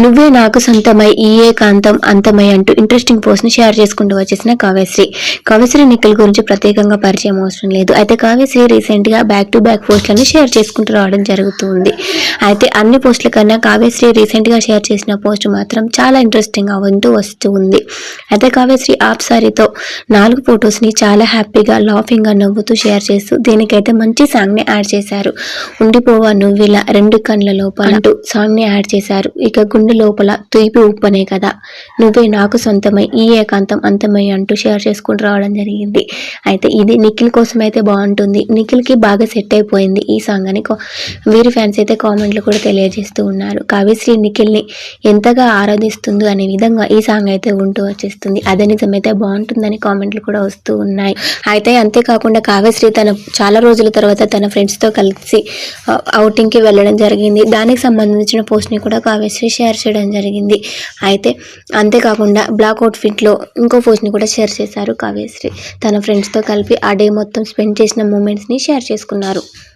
నువ్వే నాకు సొంతమై ఈ ఏకాంతం అంతమై అంటూ ఇంట్రెస్టింగ్ పోస్ట్ని షేర్ చేసుకుంటూ వచ్చేసిన కావ్యశ్రీ. కావ్యశ్రీ నిఖిల్ గురించి ప్రత్యేకంగా పరిచయం అవసరం లేదు. అయితే కావ్యశ్రీ రీసెంట్గా బ్యాక్ టు బ్యాక్ పోస్టులను షేర్ చేసుకుంటూ రావడం జరుగుతుంది. అయితే అన్ని పోస్టుల కన్నా కావ్యశ్రీ రీసెంట్గా షేర్ చేసిన పోస్ట్ మాత్రం చాలా ఇంట్రెస్టింగ్ ఉంటూ వస్తూ ఉంది అయితే కావ్యశ్రీ ఆప్ సారీతో నాలుగు ఫొటోస్ని చాలా హ్యాపీగా లాఫింగ్గా నవ్వుతూ షేర్ చేస్తూ దీనికైతే మంచి సాంగ్ని యాడ్ చేశారు. ఉండిపోవా నువ్విలా రెండు కళ్ళ లోపల అంటూ సాంగ్ని యాడ్ చేశారు. ఇక గుండె లోపల తుయిపి ఉప్పనే కదా. నువ్వే నాకు సొంతమై ఈ ఏకాంతం అంతమై అంటూ షేర్ చేసుకుంటూ రావడం జరిగింది. అయితే ఇది నిఖిల్ కోసం అయితే బాగుంటుంది. నిఖిల్కి బాగా సెట్ అయిపోయింది ఈ సాంగ్ అని వీరి ఫ్యాన్స్ అయితే కామెంట్లు కూడా తెలియజేస్తూ ఉన్నారు. కావ్యశ్రీ నిఖిల్ని ఎంతగా ఆరాధిస్తుందో అనే విధంగా ఈ సాంగ్ అయితే ఉంటూ వచ్చేస్తుంది. అదే నిజమైతే బాగుంటుందని కామెంట్లు కూడా వస్తూ ఉన్నాయి. అయితే అంతేకాకుండా కావ్యశ్రీ తన చాలా రోజుల తర్వాత తన ఫ్రెండ్స్తో కలిసి అవుటింగ్కి వెళ్ళడం జరిగింది. దానికి సంబంధించిన పోస్ట్ని కూడా కావ్యశ్రీ షేర్ చేయడం జరిగింది. అయితే అంతేకాకుండా బ్లాక్ అవుట్ఫిట్లో ఇంకో పోస్ట్ని కూడా షేర్ చేశారు కావ్యశ్రీ. తన ఫ్రెండ్స్తో కలిపి ఆ డే మొత్తం స్పెండ్ చేసిన మూమెంట్స్ని షేర్ చేసుకున్నారు.